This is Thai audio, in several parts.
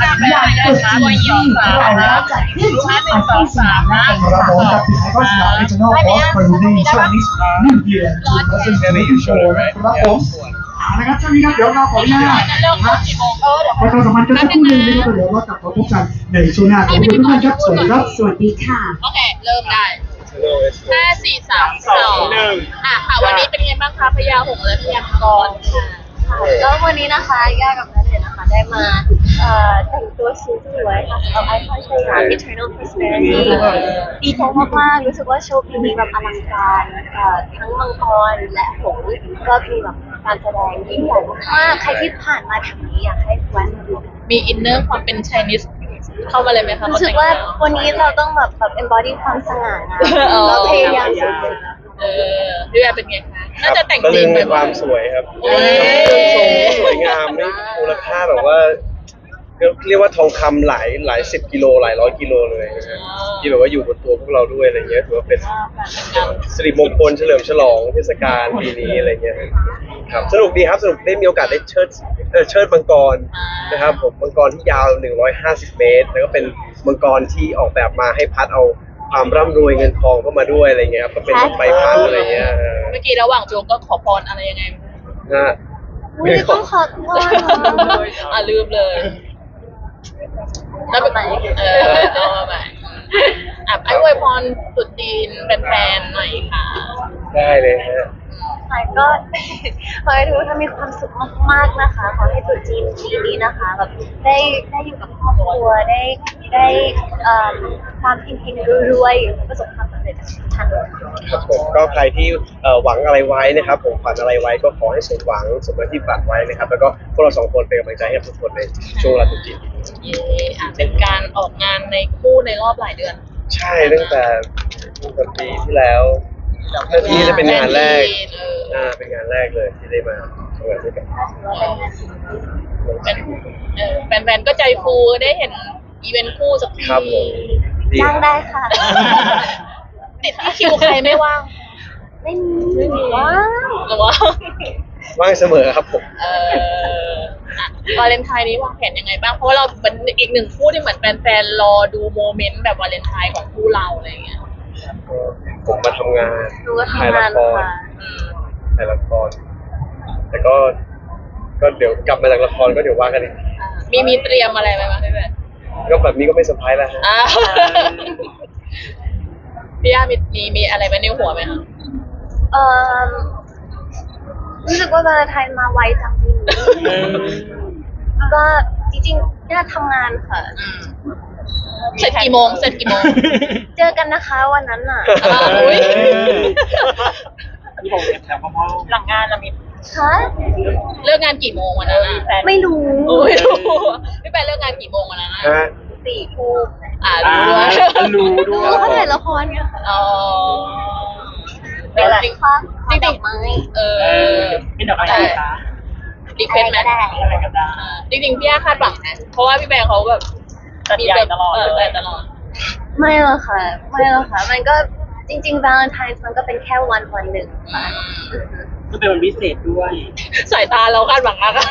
อย่างตรุษจีนที่เราได้จัดขึ้นที่อาเซียนสยามนั่นเองค่ะ Ramon กับไอคอนสยาม Regional Australia Chinese New Year 2024นะครับผมเอาละครับช่วงนี้ครับเดี๋ยวเราขออนุญาตเริ่มนะกี่โมงเออเดี๋ยวประชาสัมพันธ์กันสักครู่หนึงนะครับเดี๋ยวเรากลับมาพบกันในช่วงหน้าขอบคุณทุกท่านครับสวัสดีครับสวัสดีค่ะโอเคเริ่มได้ห้าสี่สามสองอะค่ะวันนี้เป็นไงบ้างคะพญาหงส์และพญามังกรค่ะก็วันนี้นะคะย่ากับ ได้มาเอ่อแต่งตัวสวยๆค่ะเอาไอคอนสยาม Eternal Prosperity ดีใจมากๆรู้สึกว่าโชว์ปีนี้แบบอลังการเอ่อทั้งมังกรและหงส์ก็มีแบบการแสดงยิ่งใหญ่มากๆใครที่ผ่านมาแถวนี้อยากให้แวะมาดู มีอินเนอร์ความเป็นไชนีสเข้ามาเลยไหมคะรู้สึกว่าวันนี้เราต้องแบบแบบ embody ความสง่างามเราพยายามสุดๆ เออพี่แบร์เป็นไงคะ น่าจะแต่งตะธีลึมงไปในความสวยครับเอ้ย เครื่องทรงสวยงามนี่มูลค่าแบบว่าเรียกว่าทองคำหลายหลายสิบกิโลหลายร้อยกิโลเลยนะฮะที่แบบว่าอยู่บนตัวพวกเราด้วยอะไรเงี้ยถือว่าเป็นสิริมงคลเฉลิมฉลองเทศกาลปีนี้อะไรเงี้ยครับสนุกดีครับสนุกได้มีโอกาสได้เชิดเอ่อเชิดมังกรนะครับผมมังกรที่ยาว 150 เมตร แล้วก็เป็นมังกรที่ออกแบบมาให้พัดเอาความร่ำรวยเงินทองเข้ามาด้วยอะไรเงี้ยครับก็เป็นใบพัดอะไรเงี้ยเออเมื่อกี้ระหว่างโจงก็ขอพรอะไรยังไงนะฮะอุ๊ยต้องขอโทษนะอะลืมเลยแล้วเป็นเออเอามาใหม่อะไอ้อวยพรตรุดจีนแฟนๆหน่อยค่ะ ได้เลยฮะ ค่ะก็ขอให้ทุกท่านมีความสุขมากๆนะคะ ขอให้ตรุษจีนปีนี้นะคะแบบได้ได้อยู่กับครอบครัวได้ได้เอ่อความเฮงๆรวยๆประสบความสำเร็จจากทุกท่านเลยค่ะ ครับผมก็ใครที่เอ่อหวังอะไรไว้นะครับผมฝันอะไรไว้ก็ขอให้สมหวังสมกับที่ฝันไว้นะครับ แล้วก็พวกเราสองคนเป็นกำลังใจให้กับทุกคนในช่วงเวลาตรุษจีนเย่อะเป็นการออกงานในคู่ในรอบหลายเดือน ใช่ตั้งแต่ตั้งแต่ปีที่แล้ว เมื่อที่จะเป็นงานแรกเอออ่า เป็นงานแรกเลยที่ได้มาทำงานด้วยกันเป็นเออแฟนๆก็ใจฟูได้เห็นอีเวนต์คู่สักทีครับผมดีจ้างได้ค่ะ ติดที่คิวใครไม่ว่างไม่มีว้าวหรือว่าว่างเสมอครับผม เอออะวาเลนไทน์นี้วางแผนยังไงบ้าง เพราะว่าเราเป็นอีกหนึ่งคู่ที่เหมือนแฟนๆรอดูโมเมนต์แบบวาเลนไทน์ของคู่เราอะไรอย่างเงี้ยก็ ผมมาทำงานหนูก็ถ่ายทำละงานครค่ะอืมถ่ายละคร แต่ก็ ก็เดี๋ยวกลับมาจากละครก็เดี๋ยวว่ากันอีกทีอะมีมีเตรียมอะไรไหมบ้างพี่แบนก็แบบนี้ก็ไม่เซอร์ไพรส์แล้วฮะ อ่าพี่ย่ามีมีมีอะไรไว้ในหัวไหมคะเอ่อรู้สึกว่าวาเลนไทน์มาไวจังปีนี้ก็จริงๆย่าทำงานค่ะ อืม เสร็จกี่โมง เสร็จกี่โมง เจอกันนะคะวันนั้นน่ะ อ่าอุ๊ยหลังงานเรามีคะเลิกงานกี่โมงวันนั้นอะแฟนไม่รู้โอ้ยดูพี่แปนเลิกงานกี่โมงวันนั้นอะฮะสี่คู่อ่ารู้ด้วยรู้ด้วยรู้เขาถ่ายละครไงค่ะอ๋อเป็นอะไรจริงคะจริงๆดอกไม้เอเอออเป็นดอกอะไรคะรีเควสไหมอะไรก็ได้อะไรก็ได้อ่าจริงๆพี่ย่าคาดหวังนะเพราะว่าพี่แบงค์เขาแบบ จัดใหญ่ตลอดเอเลอยจัดตลอด ไม่หรอกค่ะ ไม่หรอกค่ะ มันก็จริงๆวาเลนไทน์มันก็เป็นแค่วันวันหนึ่งค่ะก็เป็นวันพิเศษด้วย สายตาเราคาดหวังมากอะ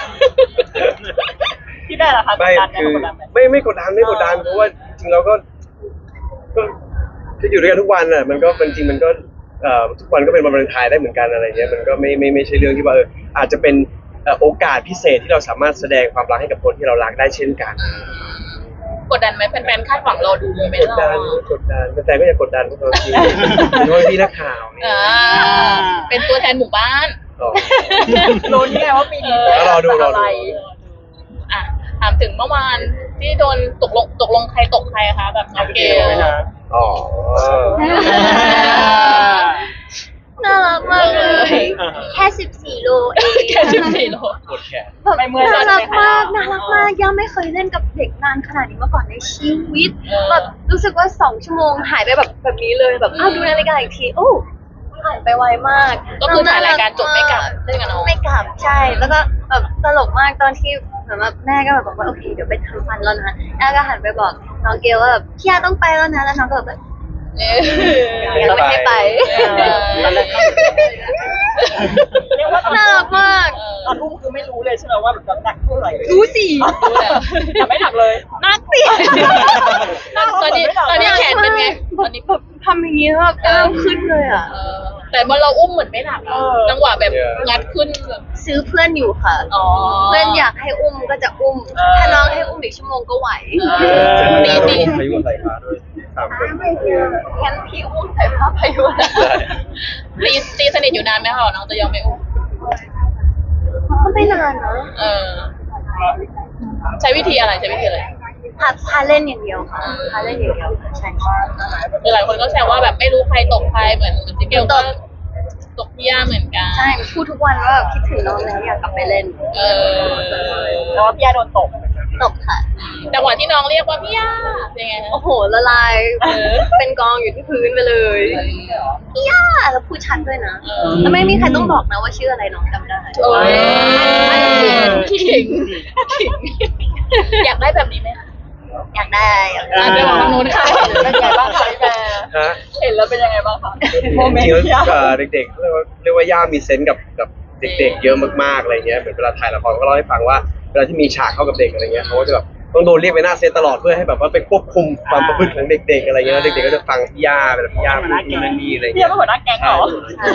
ที่ได้เหรอคะไม่กดดันไหมคือกดดันไหมไม่ไม่กดดันไม่กดดันเพราะว่าจริงๆเราก็ก็ก็อยู่ด้วยกันทุกวันอะมันก็เป็นจริงมันก็เอ่อทุกวันก็เป็นวันวาเลนไทน์ได้เหมือนกันอะไรเงี้ยมันก็ไม่ไม่ไม่ใช่เรื่องที่ว่าเอออาจจะเป็นเอ่อโอกาสพิเศษที่เราสามารถแสดงความรักให้กับคนที่เรารักได้เช่นกัน กดดันไหมแฟนๆคาดหวังรอดูโมเมนกต์ดเราดันอะกดดันแต่ก็อย่ากดดันพวกเราทีเพราะพี่นักข่าวนี่อ่าเป็นตัวแทนหมู่บ้านอ๋อรู้นี่ไงว่าปีนี้เออรอดูรอดูอะไรอะถามถึงเมื่อวานที่โดนตกลงตกลงใครตกใครคะแบบน้องเกลไหมนะอ๋อ น่ารักมากเลย อ่า แค่สิบสี่โลเองแค่สิบสี่โลกดแขน แบบไม่เมื่อยน่ารักมากใช่ไหมคะ น่ารักมากย่าไม่เคยเล่นกับเด็กนานขนาดนี้มาก่อนในชีวิต เออ แบบรู้สึกว่าสองชั่วโมงหายไปแบบแบบนี้เลยแบบอ้าวดูนาฬิกาอีกทีโอ้ผ่านไปไวมากก็คือถ่ายรายการจบไม่กลับเล่นกับน้อง ไม่กลับใช่ แล้วก็แบบตลกมากตอนที่เหมือนแบบแม่ก็แบบบอกว่าโอเคเดี๋ยวไปทำฟันแล้วนะแล้วก็หันไปบอกน้องเกลว่าแบบพี่ยาต้องไปแล้วนะแล้วน้องก็แบบเออยังไม่ให้ไปเออตอนแรกก็ เรียกว่าตอนน่ารักมากเออตอนอุ้มคือไม่รู้เลยใช่ไหมว่าแบบน้ำหนักเท่าไหร่รู้สิรู้แหละแต่ไม่หนักเลย นักสิตอนนี้ตอนนี้แขนเป็นไงตอนนี้แบบทำอย่างนี้แล้วแบบกล้ามขึ้นเลยอะ เออแต่เมื่อเราอุ้มเหมือนไม่หนักอะจังหวะแบบงัดขึ้นแบบซื้อเพื่อนอยู่ค่ะ อ๋อ เพื่อนอยากให้อุ้มก็จะอุ้ม ถ้าน้องให้อุ้มอีกชั่วโมงก็ไหว เออตีตีพายุใส่ขาด้วย สามคนงั้นพี่อุ้มใส่ผ้าพายุนะใช่ตีตีสนิทอยู่นานไหมคะน้องจะยอมไม่อุ้มก็ไม่นานนะเออ ใช้วิธีอะไรใช้วิธีอะไรพาพาเล่นอย่างเดียวค่ะพาเล่นอย่างเดียวค่ะใช่คือหลายคนก็แซวว่าแบบไม่รู้ใครตกใครเหมือนเหมือนจิเกลก็ตกพี่ย่าเหมือนกันใช่พูดทุกวันว่าแบบคิดถึงน้องแล้วอยากกลับไปเล่น เออแล้วว่าพี่ยาโดนตก ตบค่ะ จังหวะที่น้องเรียกว่าพี่ย่าเป็นไงคะโอ้โหละลายเออ เป็นกองอยู่ที่พื้นไปเลยพี่ย่าแล้วพูดชัดด้วยนะเออ แล้วไม่มีใครต้องบอกนะว่าชื่ออะไรน้องจำได้โอ้ย ขิงขิง อยากได้แบบนี้ไหมคะอยากได้อยากได้อาจจะบอกทางนู้นค่ะเป็นไงบ้างคะพี่แบร์ฮะเห็นแล้วเป็นยังไงบ้างคะจโมเมนริงต์ๆพี่ยาแล้วเอ่อเด็กๆเรียกว่าเรียกว่าย่ามีเซนส์กับกับเด็กๆ เยอะมากๆอะไรเงี้ยเหมือนเวลาถ่ายละครก็เล่าให้ฟังว่าเวลาที่มีฉากเข้ากับเด็กอะไรเงี้ยเขาก็จะแบบต้องโดนเรียกไปหน้าเซตตลอดเพื่อให้แบบว่าไปควบคุมความประพฤติของเด็กๆอะไรเงี้ยแล้วเด็กๆก็จะฟังพี่ย่าแบบพี่ย่าพูดนู่นนั่นนี่อะไรพี่เงี้ยายเป็นหัวหน้าแก๊งเหรอ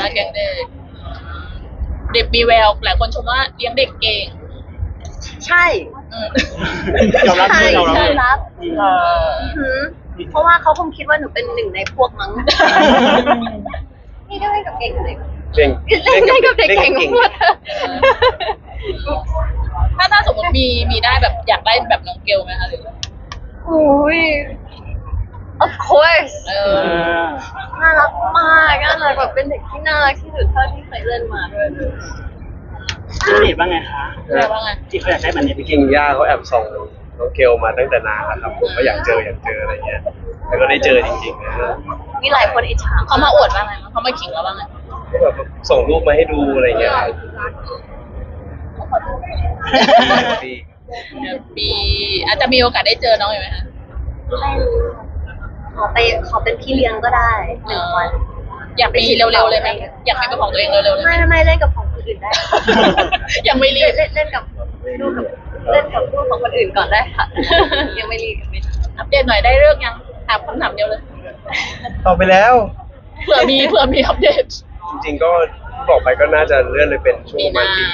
นะแกงเด็กเด็กมีแววหลายคนชมว่าเลี้ยงเด็กเก่งใช่อืม ยอมรับใช่ยอมรับยอมรับเออหือเพราะว่าเขาคงคิดว่าหนูเป็นหนึ่งในพวกมั้ง นี่ก็เล่นกับเก่งเลยเก่งเล่นเล่นกับเด็กเก่งหมด ถ้าถ้าสมมติมีมีได้แบบอยากได้แบบน้องเกลไหมคะหรือ โอ้ย of course เอเอออ น่ารักมากน่ารักแบบเป็นเด็กที่น่ารักที่สุดเท่าที่เคยเล่นมาด้วยพี่จีบว่าไงคะเรียกว่าไงจีบเขาอยากได้แบบนี้จริงๆย่าเขาแอบส่องน้องเกลมาตั้งแต่นานแล้วครับผมก็อยากเจออยากเจออะไรเงี้ยแล้วก็ได้เจอจริงๆนะมีหลายคนอิจฉาเขามาอวดว่าไงเขามาขิงเราว่าไงก็แบบส่งรูปมาให้ดูอะไรเงี้ย ดีเดี๋ยวปีอาจจะมีโอกาสได้เจอน้องอยู่ไหมคะไม่รู้ขอไปขอเป็นพี่เลี้ยงก็ได้หนึ่งวันอยากมีเร็วๆเลยไหมอยากมีเป็นของตัวเองเร็วๆเลยไหมไม่ไม่ไม่เล่นกับของคนอื่นได้ ยังไม่รีบเล่นเล่นกับลูกกับเล่นกับลูกของคนอื่นก่อนได้ค่ะ ยังไม่รีบยังไม่รีบอัปเดตหน่อยได้เรื่องยังถามคำถามเดียวเลยตอบไปแล้ว เผื่อมีเผื่อมีอัปเดต จริงๆก็ ที่บอกไปก็น่าจะเลื่อนเลยเป็นช่วงประมาณปี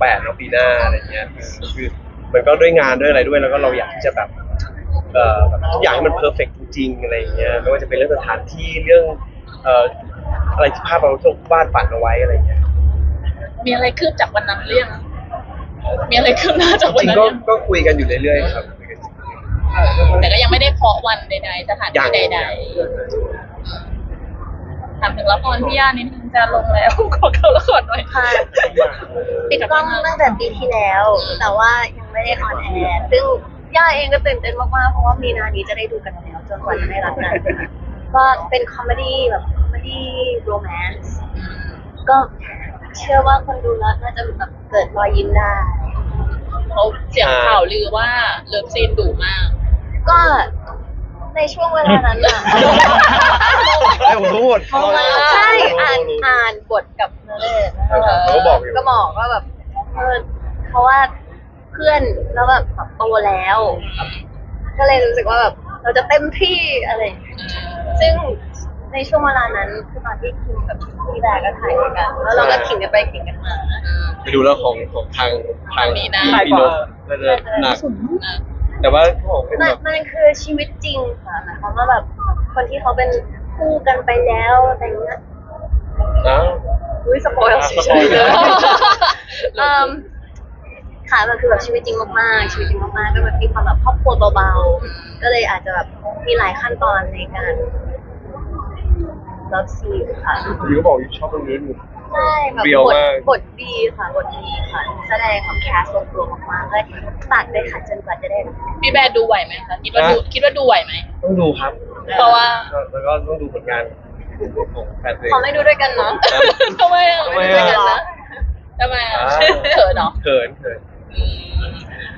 แปดแล้วปีหน้าอะไรเงี้ยคือคือมันก็ด้วยงานด้วยอะไรด้วยแล้วก็เราอยากที่จะแบบเอ่อแบบทุกอย่างให้มันเพอร์เฟกจริงๆอะไรเงี้ยไม่ว่าจะเป็นเรื่องสถานที่เรื่องเอ่ออะไรที่ภาพเราที่วาดฝันเอาไว้อะไรเงี้ยมีอะไรคืบจากวันนั้นหรือยังมีอะไรคืบหน้าจากจวันริงนั้นๆก็ยังก็คุยกันอยู่เรื่อยๆครับคุยกันอยู่แต่ก็ยังไม่ได้เคาะวันใดๆสถานยัที่ง ใดๆ ถามถึงละครพี่ย่านิดนึงจะลงแล้วขอเข้าละครหน่อยค่ะปิดกล้องตั้งแต่ปีที่แล้ว แต่ว่ายังไม่ได้ออนแอร์ซึ่งย่าเองก็ตื่นเต้นมากๆเพราะว่ามีนานี้จะได้ดูกันแล้วจนกว่าจะได้รับกันก็เป็นคอมเมดี้แบบคอมเมดี้โรแมนต์ก็เชื่อว่าคนดูแล้วน่าจะแบบเกิดรอยยิ้มได้เขาเสียงข่าวลือว่าเลิฟซีนดุมาก ก็ ในช่วงเวลานั้นอะ ให้ผมรู้หมดใช่อ่านอ่านบทกับเนเรศนะคะเขาก็บอกอยู่ ก็บอกว่าแบบเออเพราะว่าเพื่อนแล้วแบบโตแล้ว ก็เลยรู้สึกว่าแบบเราจะเต็มที่อะไรอย่างเงี้ยซึ่งในช่วงเวลานั้นคือตอนที่คิมกับพี่แบร์ก็ถ่ายด้วยกัน แล้วเราก็ขิงกันไปขิงกันมา ไปดูแล้วของของทางทางมีนะพี่นกก็จะหนัก แต่ว่าเขาบอกเป็นมันแบบมันคือชีวิตจริงค่ะหมายความว่าแบบคนที่เขาเป็นคู่กันไปแล้วแต่งงานอ้าว อุ้ยสปอยล์อะเฉสปอยยล์ๆเลยเอิ่มค่ะมันคือแบบชีวิตจริงมากๆชีวิตจริงมากๆก็แบบมีความแบบครอบครัวเบาๆก็เลยอาจจะแบบมีหลายขั้นตอนในการรับซีนค่ะยูก็บอกยูชอบตรงนี้อยู่ ใช่แบบเรียวบทมาก บทดีค่ะบทดีค่ะแสดงของแคสลงตัวมากๆเลยฝากด้วยค่ะจนกว่าจะได้รับพี่แบร์ดูไหวไหมคะคิดว่าดูคิดว่าดูไหวไหม ต้องดูครับเพราะว่า แล้วก็ต้องดูผลงานของแฟนเพลง ขอไม่ดูด้วยกันเนาะ ทำไมอะทำไมไม่ดูด้วยอะกันนะทำไมอะอ่าเขินเนาะเขินเขิน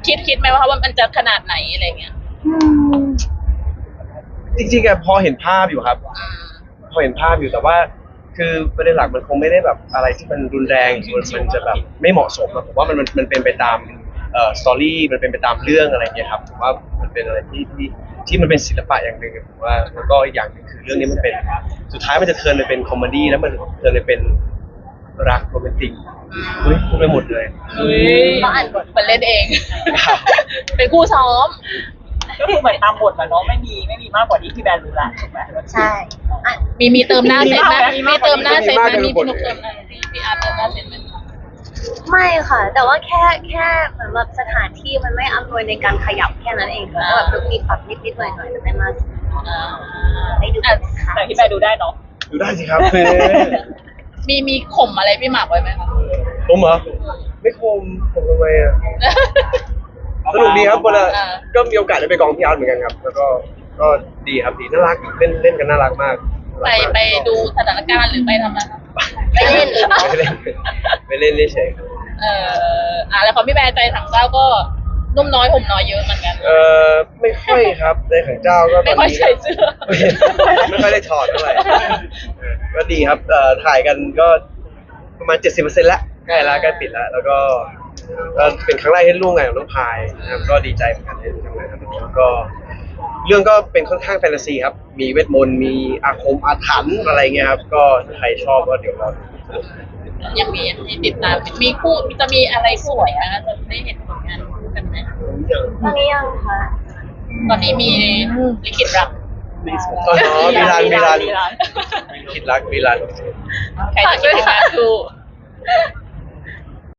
คิดคิดไหมว่ามันจะขนาดไหนอะไรเงี้ยจริงๆอะพอเห็นภาพอยู่ครับ อืม พอเห็นภาพอยู่แต่ว่า คือประเด็นหลักมันคงไม่ได้แบบอะไรที่มันรุนแรงมันมันจะแบบไม่เหมาะสมอะผมว่ามันมันมันเป็นไปตามเอ่อสตอรี่มันเป็นไปตามเรื่องอะไรเงี้ยครับผมว่ามันเป็นอะไรที่ที่ที่มันเป็นศิลปะอย่างหนึ่งผมว่าแล้วก็อีกอย่างหนึ่งคือเรื่องนี้มันเป็นสุดท้ายมันจะเทิร์นไปเป็นคอมเมดี้แล้วมันเทิร์นไปเป็นรักโรแมนติกเฮ้ยพูดไปหมดเลย เฮ้ยมันเล่นเอง เป็นคู่ซ้อม ก็คือเหมือนตามบทแหละเนาะไม่มีไม่มีมากกว่าที่พี่แบนรู้ละถูกไหมใช่อะมีมีเติมหน้าเซตไหมมีมีมากเติมหน้าเซตไหมมีมีมากพี่นุกเกิเตินมหน้าพี่พี่อาร์ตเติมหน้าเซตไหมไม่ค่ะ แต่ว่าแค่แค่เหมือนแบบสถานที่มันไม่อำนวยในการขยับแค่นั้นเองค่ะแล้วแบบมีปรับนิดนิดๆหน่อยหน่อยๆแต่ไม่มากอ่าได้ดูกันค่ะแต่พี่แบนดูได้เนาะดูได้สิครับมีมีข่มอะไรพี่หมากไว้ไหมคะผมเหรอไม่คมผมทำไมอะ สนุกดีครับเวลาอ่าก็มีโอกาสได้ไปกองพี่อาร์ตเหมือนกันครับ แล้วก็ก็ดีครับดีน่ารักเล่นเล่นกันน่ารักมากไปไปดูสถานการณ์หรือไปทำอะไรคะไปเล่นไปเล่นไปเล่นเฉยๆครับเอ่ออ่าแล้วของพี่แบร์ใจถังเจ้าก็นุ่มน้อยห่มน้อยเยอะเหมือนกัน เออไม่ค่อยครับในขังเจ้าก็ตไม่อนค่อยนี้ใส่เสื้อไม่ค่อยได้ถอดเท่าไหร่เออก็ดีครับเอ่อถ่ายกันก็ประมาณ70%แล้วใกล้แล้วใกล้ปิดแล้วแล้วก็ ก็เป็นครั้งแรกที่ร่วมงานกับน้องพายนะครับก็ดีใจเหมือนกันที่ได้ทำงานกับน้องแล้วก็ เรื่องก็เป็นค่อนข้างแฟนตาซีครับ มีเวทมนต์มีอาคมอาถรรพ์อะไรเงี้ยครับ ก็ถ้าใครชอบก็เดี๋ยวรอดูยังมีให้ติดตามมีคู่จะมีอะไรสวยนะจะได้เห็นผลงานคู่กันไหมตอนนี้ยังค่ะตอนนี้มีลิขิตรักอ๋อมีรันมีรันมีรันคิดรักมีรันใครจะคิดงานคู่